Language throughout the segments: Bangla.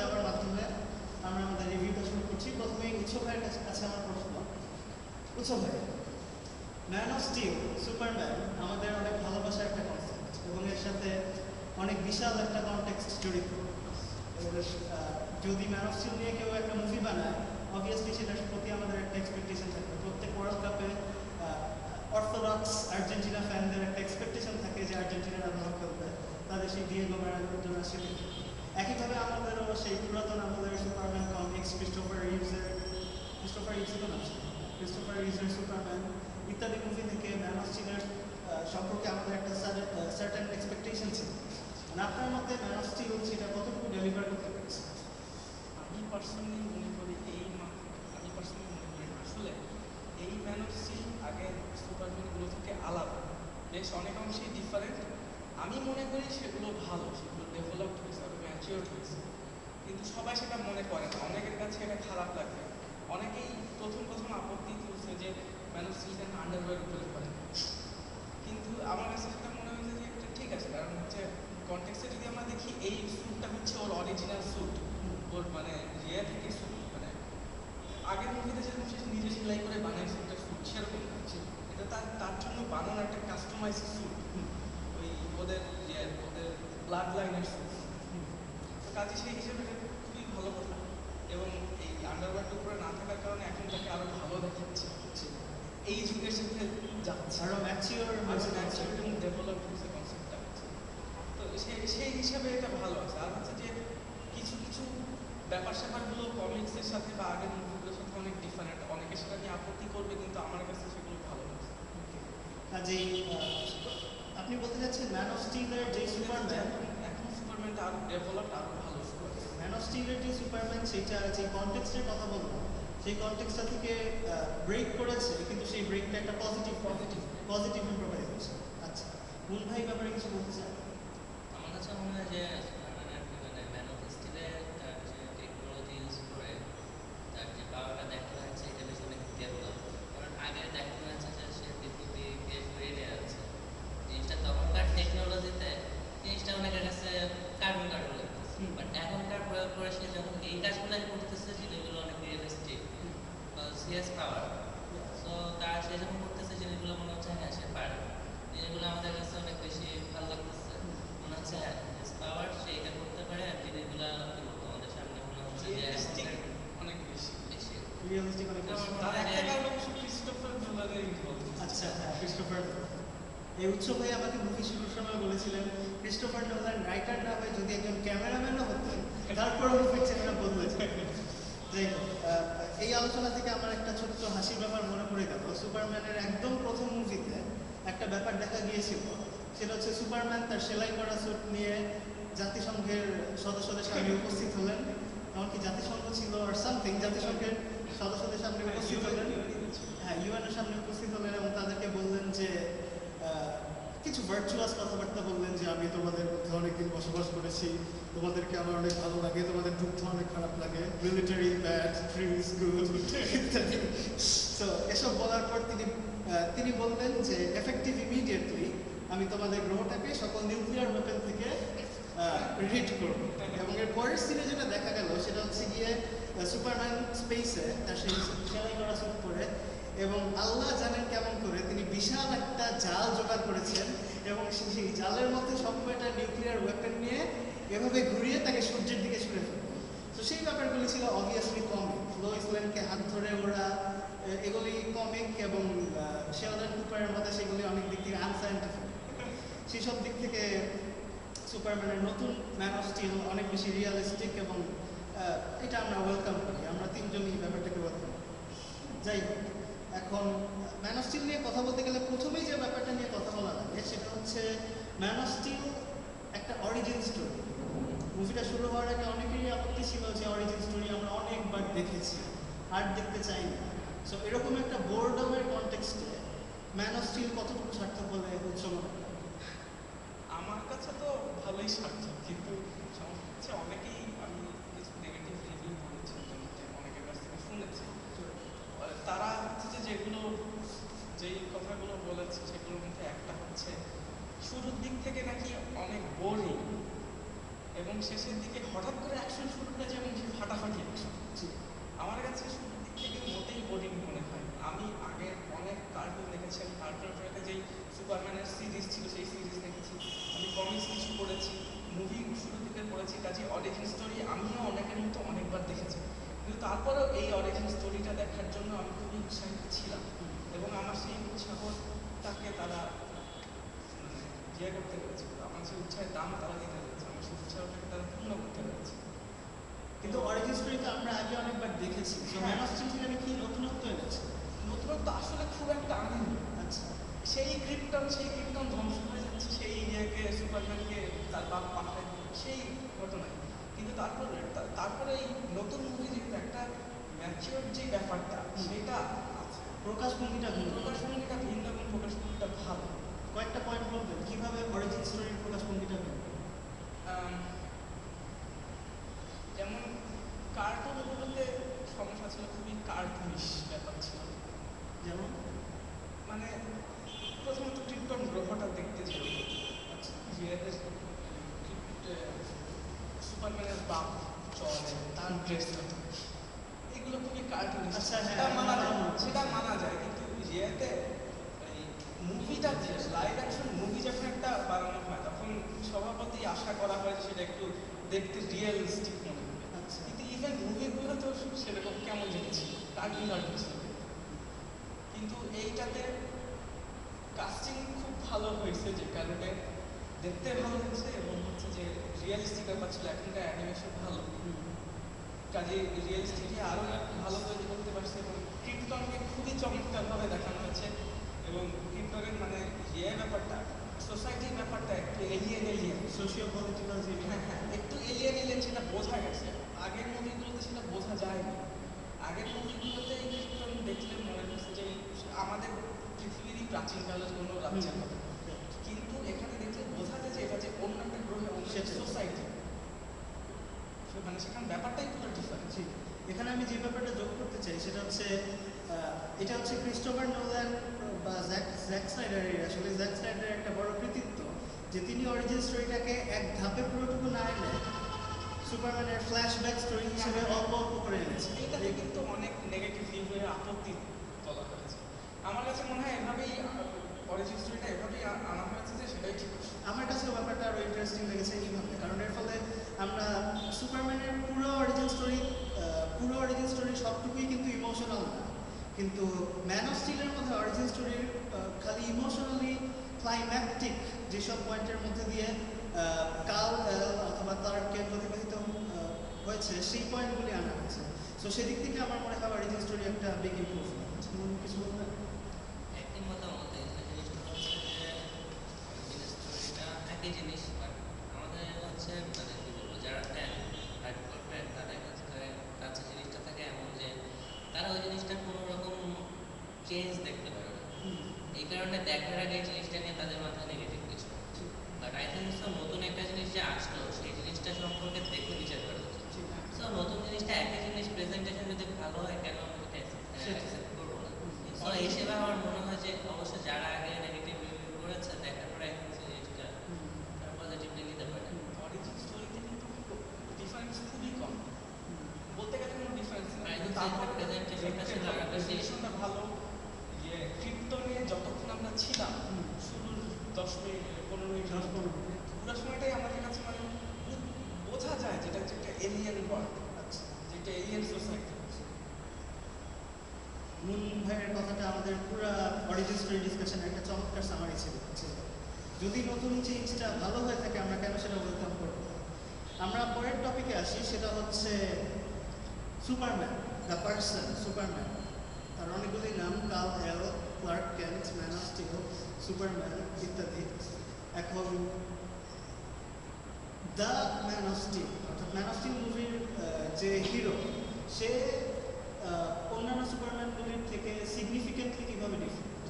দেওয়ার মাধ্যমে আমরা আমাদের রিভিউটা শুরু করছি। প্রথমে উৎসব ভাইয়ের কাছে আমার প্রশ্ন। উৎসব ভাই ম্যান অফ স্টিল সুপারম্যান আমাদের অনেক ভালোবাসার একটা কনসেপ্ট এবং এর সাথে অনেক বিশাল একটা কনটেক্সট জড়িত। যদি ম্যান অফ স্টিল নিয়ে কেউ একটা মুভি বানায় অবভিয়াসলি সেটার প্রতি আমাদের একটা এক্সপেকটেশন থাকবে। প্রত্যেক ওয়ার্ল্ড কাপে অর্থোডক্স আর্জেন্টিনা ফ্যানদের একটা এক্সপেকটেশন থাকে যে আর্জেন্টিনারা ভালো খেলবে তাদের সেই ডিয়েগো ম্যারাডোনা সেটি একইভাবে আমাদেরও সেই পুরাতন আমাদের সুপারম্যান কমিক্স ক্রিস্টোফার ক্রিস্টোফার তো ছিল। ক্রিস্টোফার সুপারম্যান ইত্যাদি মুভি থেকে ম্যান অফ স্টিলের সম্পর্কে আমাদের একটা সার্টেন এক্সপেকটেশন ছিল। মানে আপনার ম্যান অফ স্টিল সেটা কতটুকু ডেলিভার করতে পেরেছে? আমি পার্সোনালি মনে করি এই আমি পার্সোনালি মনে করি আসলে এই ম্যান অফ স্টিল সুপারম্যানগুলো থেকে আলাদা। বেশ অনেক অংশেই ডিফারেন্ট আমি মনে করি সেগুলো ভালো, সেগুলো ডেভেলপড হয়েছে। কিন্তু সবাই সেটা মনে করে না। অনেকের কাছে এটা খারাপ লাগে। অনেকেই প্রথম প্রথম আপত্তি তুলছে যে স্টিল কেন আন্ডারওয়্যার উপরে করে। কিন্তু আমার কাছে সেটা মনে হয়েছে যে এটা ঠিক আছে। কারণ হচ্ছে কনটেক্সটে যদি আমরা দেখি, এই স্যুটটা হচ্ছে ওর অরিজিনাল স্যুট ওর মানে ইয়ে থেকে স্যুট মানে আগের মুভিতে যেরকম সে নিজে সেলাই করে বানাইছে একটা স্যুট সেরকম। এটা তার তার জন্য বানানো একটা কাস্টমাইজ স্যুট ওই ওদের ইয়ে ওদের ব্লাড লাইনের স্যুট কাজে সেই হিসেবে খুবই ভালো কথা। এবং এই আন্ডারওয়ার্ডের উপরে না থাকার কারণে এখন তাকে আরও ভালো দেখাচ্ছে। এই যুগের সাথে যাচ্ছে। আরও ম্যাচিওর হয়েছে ন্যাচারাল এবং ডেভেলপ হয়েছে কনসেপ্টটা হচ্ছে তো সেই সেই হিসাবে এটা ভালো আছে। আর হচ্ছে যে কিছু কিছু ব্যাপার স্যাপারগুলো কমিক্সের সাথে বা আগের মুভিগুলোর সাথে অনেক ডিফারেন্ট অনেকে সেটা নিয়ে আপত্তি করবে কিন্তু আমার কাছে সেগুলো ভালো লাগছে কাজেই আপনি বলতে চাচ্ছেন ম্যান অফ স্টিলের যে সুপারম্যান এখন সুপারম্যানটা আরও ডেভেলপড আরও ভালো ম্যান অফ স্টিলের যে সুপারম্যান সেইটা যে কনটেক্সটের কথা বলব। সেই কনটেক্সটা থেকে ব্রেক করেছে, কিন্তু সেই ব্রেকটা একটা পজিটিভ পজিটিভ পজিটিভ ইম্প্রোভাইজ আচ্ছা মুন ভাই ব্যাপারে কিছু বলতে চান? আমার কাছে মনে হয় যে সুপারম্যানের মানে ম্যান অফ স্টিলে তার যে টেকনোলজি ইউজ করে তার যে পাওয়ারটা দেখা যাচ্ছে এটা বেশ অনেক ডেভেলপ কারণ আগে দেখা যাচ্ছে যে সে পৃথিবীকে ঘুরিয়ে নিয়ে আছে জিনিসটা তখনকার টেকনোলজিতে জিনিসটা অনেকের কাছে কার্বন কার্বন লাগতেছে হুম। বাট এখনকার প্রয়োগ করে সে এই করতেছে জিনিসগুলো অনেক রিয়েলিস্টিক সিএস পাওয়ার তো তার সে যখন করতেছে জিনিসগুলো মনে হচ্ছে হ্যাঁ সে পারে। জিনিসগুলো আমাদের কাছে অনেক বেশি ভালো লাগতেছে। মনে হচ্ছে হ্যাঁ পাওয়ার সে এটা করতে পারে আর জিনিসগুলো আমাদের সামনে মনে হচ্ছে অনেক বেশি। বেশি। রিয়েলিস্টিক অনেক বেশি। তার একটা কারণ অবশ্য ক্রিস্টোফার নোলানের ইনভলভ আচ্ছা হ্যাঁ ক্রিস্টোফার এই উৎসব ভাই আমাকে মুভি শুরুর সময় বলেছিলেন ক্রিস্টোফার নোলান রাইটার না হয়ে যদি একজন ক্যামেরাম্যানও হতেন তারপরে মুভির চেহারা বদলেছে যাই হোক আহ, এই আলোচনা থেকে আমার একটা ছোট্ট হাসির ব্যাপার মনে পড়ে গেল সুপারম্যানের একদম প্রথম মুভিতে একটা ব্যাপার দেখা গিয়েছিল। সেটা হচ্ছে সুপারম্যান তার সেলাই করা স্যুট নিয়ে জাতিসংঘের সদস্যদের সামনে উপস্থিত হলেন। এমনকি জাতিসংঘ ছিল আর সামথিং জাতিসংঘের সদস্যদের সামনে উপস্থিত হলেন। হ্যাঁ ইউএনের সামনে উপস্থিত হলেন এবং তাদেরকে বললেন যে কিছু ভার্চুয়াস কথাবার্তা বললেন যে, আমি তোমাদের মধ্যে অনেকদিন বসবাস করেছি। তোমাদেরকে আমার অনেক ভালো লাগে তোমাদের যুদ্ধ অনেক খারাপ লাগে। মিলিটারি ব্যাড ট্রিজ গুড ইত্যাদি। সো এসব বলার পর তিনি তিনি বললেন যে এফেক্টিভ ইমিডিয়েটলি আমি তোমাদের গ্রহটাকে সকল নিউক্লিয়ার ওয়েপেন থেকে রিড করব। এবং এর পরের সিনে যেটা দেখা গেল সেটা হচ্ছে গিয়ে সুপারম্যান স্পেসে তার সেই সেলাই করা স্যুট পরে এবং আল্লাহ জানেন কেমন করে তিনি বিশাল একটা জাল জোগাড় করেছেন এবং সেই জালের মধ্যে সবকয়টা নিউক্লিয়ার ওয়েপেন নিয়ে এভাবে ঘুরিয়ে তাকে সূর্যের দিকে ছুড়ে ফেলবে তো সেই ব্যাপারগুলি ছিল অবভিয়াসলি কমিক লোইস লেনকে হাত ধরে ওরা এগুলি কমিক এবং শেলডন কুপারের মধ্যে সেগুলি অনেক দিক থেকে আনসাইন্টিফিক সেসব দিক থেকে সুপারম্যানের নতুন ম্যান অফ স্টিল অনেক বেশি রিয়েলিস্টিক এবং এটা আমরা ওয়েলকাম করি। আমরা তিনজনই ব্যাপারটাকে ওয়েলকাম যাই এখন ম্যান অফ স্টিল নিয়ে কথা বলতে গেলে প্রথমেই যে ব্যাপারটা নিয়ে কথা বলা লাগে সেটা হচ্ছে ম্যান অফ স্টিল একটা অরিজিন স্টোরি মুভিটা শুরু হওয়ার আগে অনেকেরই আপত্তি ছিল যে অরিজিন স্টোরি আমরা অনেকবার দেখেছি, আর দেখতে চাই না। সো এরকম একটা বোর্ডমের কনটেক্সটে ম্যান অফ স্টিল কতটুকু সার্থক বলে উচ্চমান আমার কাছে তো ভালোই সার্থক, কিন্তু সমস্যা হচ্ছে অনেকেই আমি কিছু নেগেটিভ রিভিউ পড়েছি যেমন যে অনেকের কাছ থেকে শুনেছি আহ, তারা হচ্ছে যে যেগুলো যেই কথাগুলো বলেছে সেগুলোর মধ্যে একটা হচ্ছে শুরুর দিক থেকে নাকি অনেক বোরিং এবং শেষের দিকে হঠাৎ করে অ্যাকশন শুরু হয়ে যেমন যে ফাটাফাটি অ্যাকশন জি আমার কাছে শুরুর দিক থেকে মোটেই বোরিং মনে হয় আমি আগে অনেক কার্টুন দেখেছি আমি কার্টুন ফেরতে যেই সুপারম্যানের সিরিজ ছিল সেই সিরিজ দেখেছি আমি কমিক্স কিছু পড়েছি মুভি শুরু থেকে পড়েছি কাজে অরিজিন স্টোরি আমিও অনেকের মতো অনেকবার দেখেছি কিন্তু তারপরেও এই অরিজিন স্টোরিটা দেখার জন্য আমি খুবই উৎসাহিত ছিলাম। এবং আমার সেই উৎসাহটাকে তারা ইয়ে করতে পেরেছে। আমার সেই উৎসাহের দাম তারা দিতে পেরেছে। আমার সেই উৎসাহটাকে তারা পূর্ণ করতে পেরেছে। কিন্তু অরিজিন স্টোরি তো আমরা আগে অনেকবার দেখেছি। স্টিল সেখানে কি নতুনত্ব এনেছে? নতুনত্ব আসলে খুব একটা আনন্দ আচ্ছা। সেই ক্রিপ্টন সেই ক্রিপ্টন ধ্বংস হয়ে যাচ্ছে। সেই ইয়েকে সুপারম্যানকে তার বাপ পাঠায়। সেই ঘটনায়। কিন্তু তারপরে তারপরে এই নতুন মুভি যেহেতু একটা ম্যাচিওর যে ব্যাপারটা সেটা প্রকাশভঙ্গিটা প্রকাশভঙ্গিটা ভিন্ন। এবং প্রকাশভঙ্গিটা ভালো। কয়েকটা পয়েন্ট বলবেন কীভাবে অরিজিন স্টোরির প্রকাশভঙ্গিটা ভিন্ন? যেমন কার্টুনগুলোতে সমস্যা ছিল খুবই কার্টুনিশ ব্যাপার ছিল। যেমন? মানে প্রথমত ক্রিপ্টন গ্রহটা দেখতে ছিল আচ্ছা সুপারম্যানের বাপ চলে তার ড্রেস এগুলো খুবই কার্টুন আচ্ছা, হ্যাঁ, সেটা মানা যায়। হ্যাঁ। সেটা মানা যায়। কিন্তু ইয়েতে মুভিটা যে লাইভ অ্যাকশন মুভি যখন একটা বানানো হয় তখন স্বভাবতই আশা করা হয় সেটা একটু দেখতে রিয়েলিস্টিক মনে হবে। আচ্ছা। কিন্তু ইভেন মুভিগুলো তো সেরকম কেমন জিনিস কার্টুন কার্টুন ছিল কিন্তু এইটাতে কাস্টিং খুব ভালো হয়েছে যে কারণে দেখতে ভালো হয়েছে এবং হচ্ছে যে রিয়েলিস্টিক ব্যাপার ছিল এখনকার অ্যানিমেশন ভালো। কাজে রিয়েলিস্টিককে আরও ভালো তৈরি করতে পারছে এবং ক্রিপ্টনকে খুবই চমৎকারভাবে দেখানো হয়েছে এবং ক্রিপ্টনের মানে ইয়ে ব্যাপারটা সোসাইটির ব্যাপারটা একটু এলিয়েন এলিয়েন সোশিও পলিটিক্যাল যে হ্যাঁ হ্যাঁ একটু এলিয়েন এলিয়েন সেটা বোঝা গেছে। আগের মুভিগুলোতে সেটা বোঝা যায়নি। আগের মুভিগুলোতে এই কীর্তন দেখলে মনে হচ্ছে যে আমাদের পৃথিবীরই প্রাচীনকালের কোনো রাজ্যের কথা দেখলে বোঝা যায় যে এটা যে অন্য একটা গ্রহে অন্য সোসাইটি মানে সেখানে ব্যাপারটাই পুরো ডিফারেন্ট এখানে আমি যে ব্যাপারটা যোগ করতে চাই সেটা হচ্ছে এটা হচ্ছে ক্রিস্টোফার নোল্যান বা জ্যাক জ্যাক স্নাইডারের আসলে জ্যাক স্নাইডারের একটা বড় কৃতিত্ব যে তিনি অরিজিন স্টোরিটাকে এক ধাপে পুরোটুকু না এনে সুপারম্যানের ফ্ল্যাশব্যাক স্টোরি হিসেবে অল্প অল্প করে এনেছে। এইটাতে কিন্তু অনেক নেগেটিভ রিভিউয়ের আপত্তি তোলা হয়েছে আমার কাছে মনে হয় এভাবেই অরিজিন স্টোরিটা এভাবেই আ- আনা হয়েছে যে সেটাই ঠিক আমার কাছেও ব্যাপারটা আরও ইন্টারেস্টিং লেগেছে এইভাবে কারণ এর ফলে আমরা সুপারম্যানের পুরো অরিজিন স্টোরি পুরো অরিজিন স্টোরি সবটুকুই কিন্তু ইমোশনাল না কিন্তু ম্যান অফ স্টিলের মধ্যে অরিজিন স্টোরির খালি ইমোশনালি ক্লাইম্যাকটিক যেসব পয়েন্টের মধ্যে দিয়ে কাল অথবা তার কে প্রতিপাদিত হয়েছে, সেই পয়েন্টগুলি আনা হয়েছে। সো সেদিক থেকে আমার মনে হয় অরিজিন স্টোরি একটা বিগ ইম্প্রুভমেন্ট কিছু বলবেন জিনিস আমাদের হচ্ছে মানে কি বলব যারা ফ্যান হার্ডকোর ফ্যান তাদের কাছে কাছে জিনিসটা থাকে এমন যে তারা ওই জিনিসটা কোনো রকম চেঞ্জ দেখতে পারে না এই কারণে দেখার আগে এই জিনিসটা নিয়ে তাদের মাথায় নেগেটিভ কিছু বাট আই থিঙ্ক সো নতুন একটা জিনিস যে আসলো সেই জিনিসটা সম্পর্কে দেখে বিচার করা উচিত। সো নতুন জিনিসটা একই জিনিস প্রেজেন্টেশন যদি ভালো হয় কেন আমি এটা সেটাই। অ্যাকসেপ্ট করব না সো এই হিসেবে আমার মনে হয় যে অবশ্য যারা আগে নেগেটিভ রিভিউ করেছে দেখার পরে এখন সেই জিনিসটা পজিটিভলি নিতে পারে অরিজিন স্টোরিতে কিন্তু ডিফারেন্স খুবই কম বলতে গেলে কোনো ডিফারেন্স নেই I কিন্তু would say তারপর the presentation-টা ছিল আরও বেশি- প্রেজেন্টেশনটা ভালো যে ক্রিপ্টনে যতক্ষণ আমরা ছিলাম হুম। শুরুর দশ মিনিট পনেরো মিনিট দশ পনেরো মিনিট। পুরো সময়টাই আমাদের কাছে মানে বু- বোঝা যায় যেটা হচ্ছে একটা এলিয়েন ওয়ার্ল্ড আচ্ছা যদি নতুন চেঞ্জটা ভালো হয়ে থাকে, আমরা কেন সেটা ওয়েলকাম করব? আমরা পরের টপিকে আসি, সেটা হচ্ছে সুপারম্যান দ্য পার্সন সুপারম্যান তার অনেকগুলি নাম Kal El Clark Kent man of Superman ইত্যাদি। এখন দ্য ম্যান অফ স্টিল অর্থাৎ ম্যান অফ স্টিল মুভির যে হিরো সে অন্যান্য সুপারম্যানগুলির থেকে সিগনিফিকেন্টলি কীভাবে ডিফারেন্ট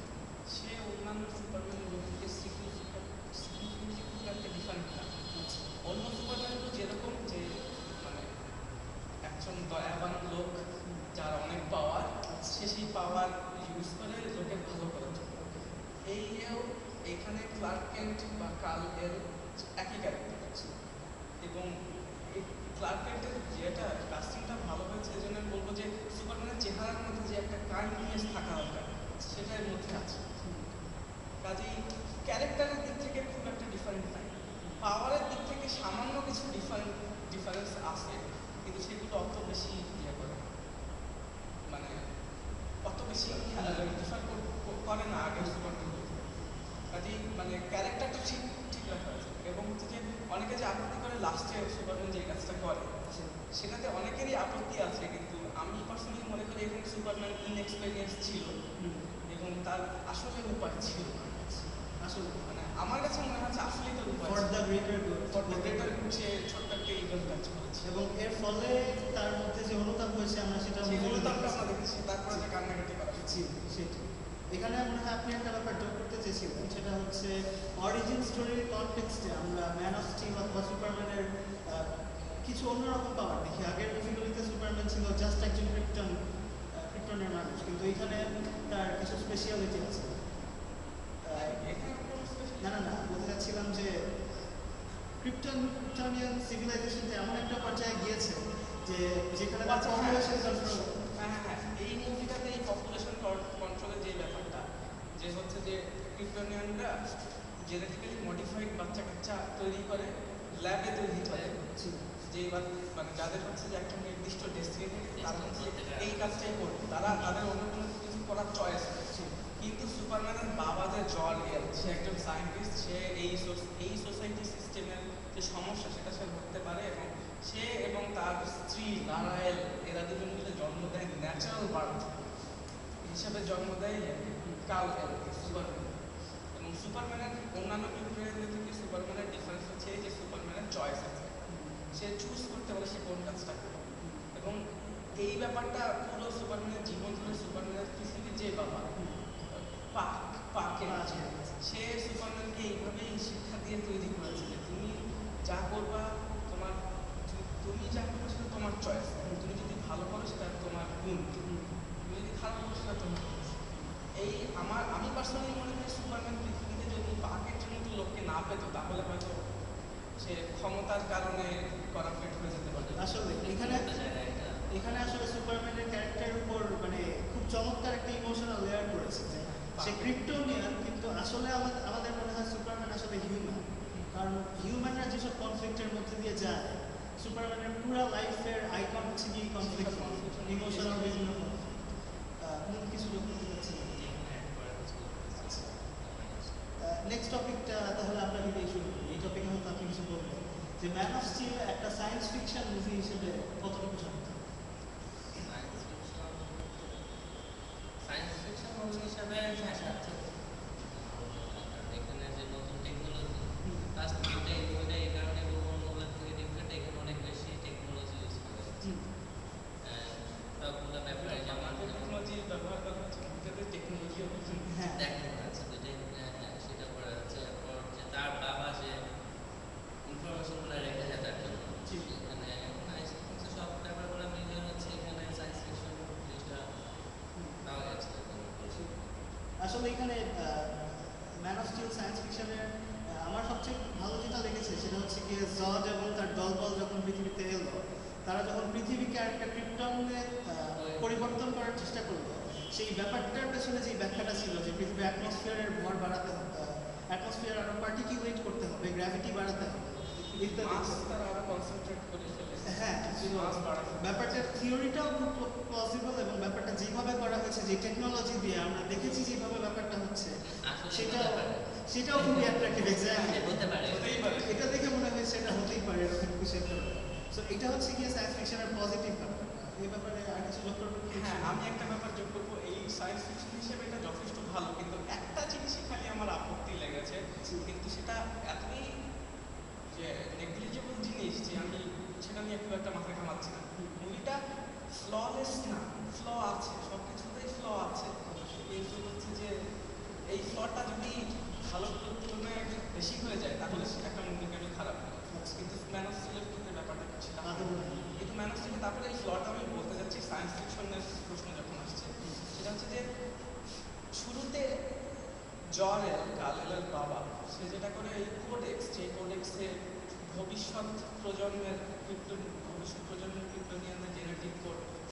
সে অন্যান্য সুপারম্যানগুলির থেকে সিগনিফিক্যান্ট একটা ডিফারেন্ট অন্য সুপারম্যানগুলো যেরকম যে মানে একজন দয়াবান লোক যার অনেক পাওয়ার সে সেই পাওয়ার ইউজ করে লোকের ভালো করার জন্য এইও এখানে ক্লার্ক কেন্ট বা কাল এর একই ক্যারেক্টার আছে এবং এই ক্লার্ক কেন্টের যেটা কাস্টিংটা ভালো হয়েছে এই জন্য আমি বলব যে সুপারম্যানের চেহারার মধ্যে যে একটা কাইন্ডনেস থাকা দরকার সেটা এর মধ্যে আছে কাজেই ক্যারেক্টারের দিক থেকে খুব একটা ডিফারেন্ট নাই পাওয়ারের দিক থেকে সামান্য কিছু ডিফারেন্ট ডিফারেন্স আছে কিন্তু সেগুলো অত বেশি ইয়ে করে না। মানে অত বেশি ডিফার করে না আগের সুপারম্যান কাজেই মানে ক্যারেক্টারটা ঠিক ঠিক রাখা আছে এবং হচ্ছে যে অনেকে যে আপত্তি করে লাস্টে সুপারম্যান যে কাজটা করে সেটাতে অনেকেরই আপত্তি আছে কিন্তু আমি পার্সোনালি মনে করি এখানে সুপারম্যান ইনএক্সপেরিয়েন্স ছিল এবং তার আসলে উপায় ছিল আসলে মানে আমার কাছে মনে হচ্ছে আসলেই তার উপায় ফর ছিল। The greater good For the greater good সে ছোট্ট একটা ইভেন্ট কাজ করেছে। এবং এর ফলে তার মধ্যে যে অনুতাপ হয়েছে আমরা সেটা সেগুলো আমরা দেখেছি তারপরে যে কান্নাকাটি করা জি সেটি এখানে মনে হয় আপনি একটা ব্যাপার যোগ করতে চেয়েছিলেন সেটা হচ্ছে অরিজিন স্টোরির কনটেক্সটে আমরা ম্যান অফ স্টিল অথবা সুপারম্যানের আহ, কিছু অন্যরকম পাওয়ার দেখি। আগের মুভিগুলিতে সুপারম্যান ছিল জাস্ট একজন ক্রিপ্টন ক্রিপ্টনের মানুষ। কিন্তু এখানে স্পেশালিটি আছে special- না না না বলতে চাচ্ছিলাম যে ক্রিপ্টন ক্রিপ্টনিয়ান সিভিলাইজেশনটা এমন একটা পর্যায়ে গিয়েছে যে যেখানে তার। পপুলেশন কন্ট্রোল হ্যাঁ হ্যাঁ হ্যাঁ এই মুভিটাতে এই পপুলেশন কন্ট্রোলের যে ব্যাপারটা যে হচ্ছে যে ক্রিপ্টোনিয়ানরা জেনেটিক্যালি মডিফাইড বাচ্চা কাচ্চা তৈরি করে ল্যাবে তৈরি করে যে মানে যাদের হচ্ছে যে একটা নির্দিষ্ট ডেস্টিনি থাকে তারা হচ্ছে এই কাজটাই করবে তারা তাদের অন্য কোনো কিছু করার চয়েস কিন্তু সুপারম্যানের বাবা যে জল এল সে একজন সায়েন্টিস্ট সে এই সোস- এই সোসাইটি সিস্টেমের যে সমস্যা সেটা সে ধরতে পারে এবং সে এবং স্ত্রী লারায়েল এরা দুজন মিলে জন্ম দেয় ন্যাচারাল বার্থ হিসাবে জন্ম দেয় কাল সুপারম্যান এবং সুপারম্যানের অন্যান্য ক্রিপ্টোনিয়ানদের থেকে সুপারম্যানের ডিফারেন্স হচ্ছে এই যে সুপারম্যানের চয়েস আছে। সে চুজ করতে পারে সে কোন কাজটা করবে। এবং এই ব্যাপারটা পুরো সুপারম্যানের জীবন ধরে সুপারম্যানের পৃথিবীর যে বাবা পাক পাকে। সে সুপারম্যানকে এইভাবেই শিক্ষা দিয়ে তৈরি করেছে যে তুমি যা করবা তুমি যা করবে সেটা তোমার চয়েস তুমি যদি ভালো করো সেটা তোমার গুণ। তুমি যদি খারাপ করো সেটা তোমার। এই আমার আমি পার্সোনালি মনে করি সুপারম্যান পৃথিবীতে যদি পাকের জন্য তো লোককে না পেতো তাহলে হয়তো সে ক্ষমতার কারণে করাপ্টেড হয়ে যেতে পারতো। আসলে এখানে এখানে আসলে সুপারম্যানের ক্যারেক্টারের উপর মানে খুব চমৎকার একটা ইমোশনাল লেয়ার করেছে সে ক্রিপ্টোনিয়ান কিন্তু আসলে আমাদের আমাদের মনে হয় সুপারম্যান আসলে হিউম্যান কারণ হিউম্যানরা যেসব কনফ্লিক্টের মধ্যে দিয়ে যায় সুপারম্যানের পুরো লাইফের আইকন হচ্ছে ইমোশনাল বিভিন্ন কিছু নেক্সট টপিকটা তাহলে শুরু করি এই টপিকে হয়তো আপনি কিছু বলবেন যে ম্যান অফ স্টিল একটা সায়েন্স ফিকশন মুভি হিসেবে কতটুকু সত্য science fiction science fiction movie হিসাবে হ্যাঁ সার্থক কারণ এখানে যে নতুন টেকনোলজি ফার্স্ট দুইটা দুইটা এই কারণে বহু মুভির থেকে ডিফারেন্ট এখানে অনেক বেশি টেকনোলজি ইউজ করা হচ্ছে সবগুলো ব্যাপারে যেমন টেকনোলজি ব্যবহার করা হচ্ছে কম্পিউটারের টেকনোলজিও হচ্ছে হ্যাঁ দেখা যাচ্ছে দুইটাই হ্যাঁ, হ্যাঁ, সেটা করা যাচ্ছে এরপর যে তার বাবা যে ইনফরমেশনগুলো রেখে যায় তার জন্য জি। এখানে science fiction সব ব্যাপারগুলো মিলিয়ে হচ্ছে এখানে সায়েন্স ফিকশন জিনিসটা পাওয়া গেছে আসলে এখানে ম্যান অফ স্টিল সায়েন্স ফিকশনের আমার সবচেয়ে ভালো যেটা সেটা হচ্ছে কি জজ এবং তার দলবল যখন পৃথিবীতে এলো তারা যখন পৃথিবীকে একটা ক্রিপ্টনে পরিবর্তন করার চেষ্টা করল সেই ব্যাপারটার পেছনে যে ব্যাখ্যাটা ছিল যে পৃথিবীর অ্যাটমসফিয়ারের ভর বাড়াতে হবে অ্যাটমসফিয়ার আরও পার্টিকিউলেট করতে হবে গ্র্যাভিটি বাড়াতে হবে ইত্যাদি। মাস তারা আরও কনসেন্ট্রেট করে ফেলে হ্যাঁ মাস থিওরিটাও খুব পসিবল এবং ব্যাপারটা যেভাবে করা হয়েছে যে টেকনোলজি দিয়ে আমরা দেখেছি যেভাবে ব্যাপারটা হচ্ছে সেটাও সেটাও খুবই অ্যাট্রাক্টিভ এক্স্যাক্টলি হতেই পারে। এটা দেখে মনে হয়েছে এটা হতেই পারে এরকম কিছু একটা সো এটা হচ্ছে গিয়ে সায়েন্স ফিকশনের পজিটিভ ব্যাপার। এই ব্যাপারে আর কিছু লক্ষ্য হ্যাঁ আমি একটা ব্যাপার যোগ করব। এই সায়েন্স ফিকশন হিসেবে এটা যথেষ্ট ভালো কিন্তু একটা জিনিসই খালি আমার আপত্তি লেগেছে কিন্তু সেটা এতই যে নেগলিজেবল জিনিস যে আমি সেটা নিয়ে খুব একটা মাথা ঘামাচ্ছি না। মুভিটা ফ্ললেস না ফ্ল আছে সব কিছুতেই ফ্ল আছে কিন্তু হচ্ছে যে এই ফ্লটা যদি ভালো তুলনায় বেশি হয়ে যায় তাহলে একটা মুভিকে আমি খারাপ? কিন্তু ম্যান অফ স্টিলের ক্ষেত্রে ব্যাপারটা না। কিন্তু ম্যান অফ স্টিলে তারপরে এই ফ্লটা আমি বলতে যাচ্ছি সায়েন্স ফিকশনের প্রশ্ন যখন আসছে সেটা হচ্ছে যে শুরুতে জরের কালেলের বাবা সে যেটা করে এই কোডেক্স যে কোডেক্সে ভবিষ্যৎ প্রজন্মের ভবিষ্যৎ প্রজন্মের কীর্তনিয়ানা জেনেটিক করবে